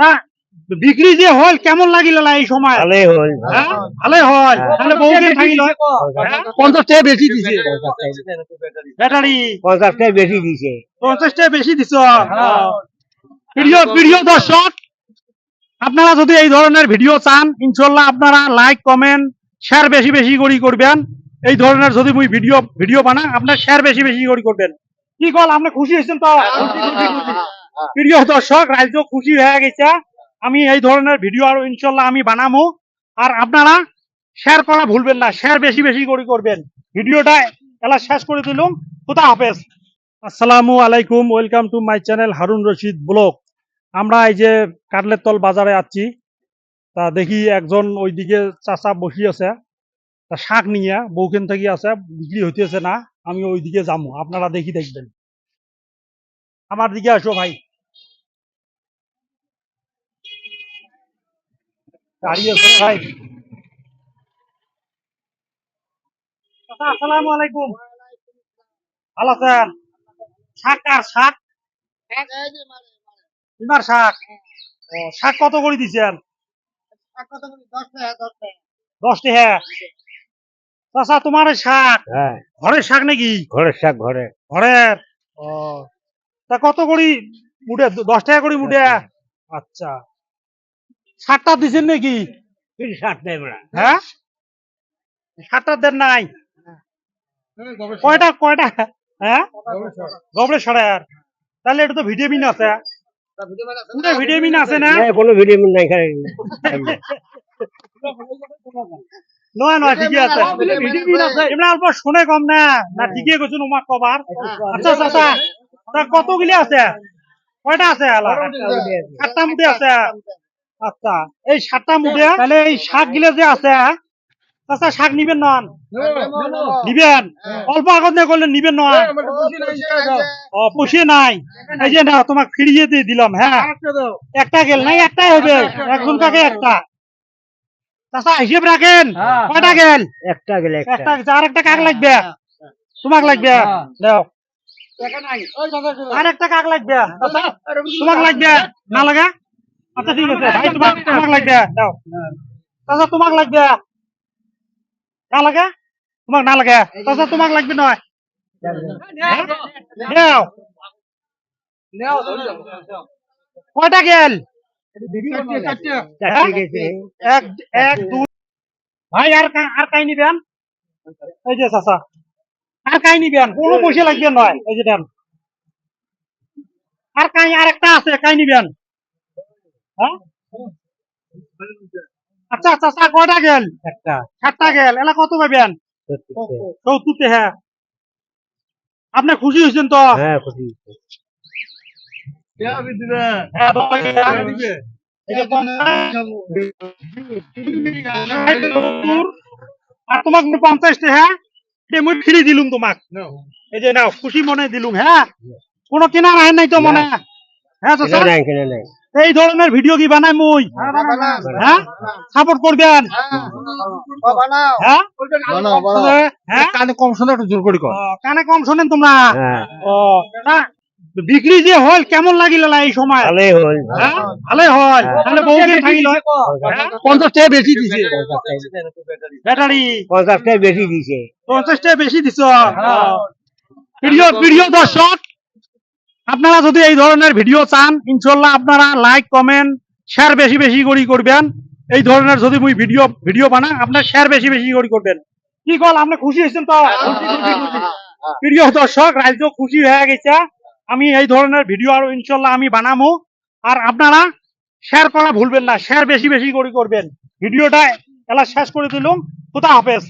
তা বিক্রি যে হল কেমন লাগিল এই সময়? ভালোই হল হ্যাঁ? ভালোই হয়। তাহলে বউকে থাকিল। পঞ্চাশ টাকা বেশি দিছে। ব্যাটারি। পঞ্চাশ টাকা বেশি দিছে। পঞ্চাশ টাকা বেশি দিছ প্রিয় প্রিয় দর্শক আপনারা যদি এই ধরনের ভিডিও চান ইনশাল্লাহ আপনারা লাইক কমেন্ট শেয়ার বেশি বেশি করে করবেন। এই ধরনের যদি মুই ভিডিও ভিডিও বানা আপনার শেয়ার বেশি বেশি করে করবেন। কি কল? আপনি খুশি হয়েছেন তো? খুশি, খুশি, খুশি। প্রিয় দর্শক, রাজ্য খুশি হয়ে গেছে। আমি এই ধরনের ভিডিও আরও ইনশাল্লাহ আমি বানাবো আর আপনারা শেয়ার করা ভুলবেন না শেয়ার বেশি বেশি করে করবেন। ভিডিওটা এলা শেষ করে দিলাম। খুদা হাফেজ। আসসালামু আলাইকুম welcome to my channel Harun Rashid blog আমরা এই যে কাটলেতল বাজারে আছি, তা দেখি একজন ওইদিকে চাচা বসি আছে। তা শাক নিয়ে বউখান থেকে আছে, বিক্রি হইতেছে না আমি ওইদিকে যাব আপনারা দেখি দেখবেন। আমার দিকে আসো ভাই। দাঁড়িয়ে ভাই। চাচা আসসালামু আলাইকুম। ভালো আছেন? শাক আর শাক? তোমার শাক। ও শাক কত করে দিছেন দশ টাকা চাচা তোমার এই শাক? হ্যাঁ। ঘরের শাক নাকি? ঘরের শাক ঘরে। ঘরের? ও তা কত করি মুঠে দশ টাকা করে মুঠে আচ্ছা। শাকটা দিছেন নাকি? দেয় না হ্যাঁ? শাকটা দেন নাই? কয়টা কয়টা? হ্যাঁ? গবরে সাড়ার তাহলে এটা তো ভিটামিন আছে। পুরো ভিটামিন আছে। না? না, কোনো ভিটামিন নাই খাই। নয় নয় ঠিকই আছে। এমনি অল্প শুনে কম না। না ঠিকই কইছেন উমা কবার। আচ্ছা আচ্ছা। তা কতগুলি আছে? কয়টা আছে আলা? মুঠে আছে। আচ্ছা এই তাহলে এই শাক গিলে যে আছে আচ্ছা শাক নিবেন নন নিবেন? অল্প আগত না করলে নিবেন নয় ও পুষিয়ে নাই। এই যে না তোমাকে ফিরিয়ে দিয়ে দিলাম হ্যাঁ? একটা গেল নাই একটাই হবে। একজন কাকে একটা। চাচা হিসেব রাখেন। কয়টা গেল? একটা গেলে একটা। একটা আর একটা কাক লাগবে? তোমাক লাগবে? দাও আর একটা কাক লাগবে? তোমাক লাগবে? না লাগা? আচ্ছা ঠিক আছে। ভাই তোমাক তোমাক লাগবে। দাও। চাচা তোমাক লাগবে। না লাগে? তোমাক না লাগে? চাচা তোমাক লাগবে নয়। দাও কয়টা গেল? এক এক দুই। ভাই আর আর কাই নিবেন? এই যে চাচা। আর কাই নিবেন? কোনো পয়সা লাগবে নয়। এই যে দেন। আর কাই আর একটা আছে কাই নিবেন? হ্যাঁ? আচ্ছা আচ্ছা আচ্ছা কয়টা গেল? একটা। সাতটা গেল। এলা কত পাবেন সত্তরতে হ্যাঁ। আপনি খুশি হয়েছেন তো? হ্যাঁ খুশি হ্যাঁ, ভালো লাগে। এই যে পঞ্চাশ, সত্তর, আর তোমাক মুই পঞ্চাশ হ্যাঁ? মুই ফ্রি দিলুম তোমাক। এই যে নাও খুশি মনে দিলুম হ্যাঁ? কোনো কেনা নাই তো মনে? হ্যাঁ কিনে নাই কিনে নাই। এই ধরনের ভিডিও কি বানাই মুই? হ্যাঁ সাপোর্ট করবেন? হ্যাঁ হ্যাঁ কানে কম শোনা একটু জোর করে কানে কম শোনেন তোমরা? হ্যাঁ। ও বিক্রি যে হল কেমন লাগিল এই সময়? ভালোই হল। হ্যাঁ? ভালোই হল। তাহলে বউকে থাকিল পঞ্চাশ টাকা বেশি দিছে ব্যাটারি? পঞ্চাশ টাকা বেশি দিছে। পঞ্চাশ টাকা বেশি দিছ? প্রিয় প্রিয় দর্শক আপনারা যদি এই ধরনের ভিডিও চান ইনশাল্লাহ আপনারা লাইক কমেন্ট শেয়ার বেশি বেশি করে করবেন। এই ধরনের যদি মুই ভিডিও ভিডিও বানা আপনার শেয়ার বেশি বেশি করে করবেন। কি কল আপনি খুশি হয়েছেন তো? খুশি, খুশি, খুশি। প্রিয় দর্শক রাজ্য খুশি হয়ে গেছে। আমি এই ধরনের ভিডিও আরও ইনশাল্লাহ আমি বানাবো আর আপনারা শেয়ার করা ভুলবেন না শেয়ার বেশি বেশি করে করবেন। ভিডিওটা এলা শেষ করে দিলাম। কোথা হাফেজ।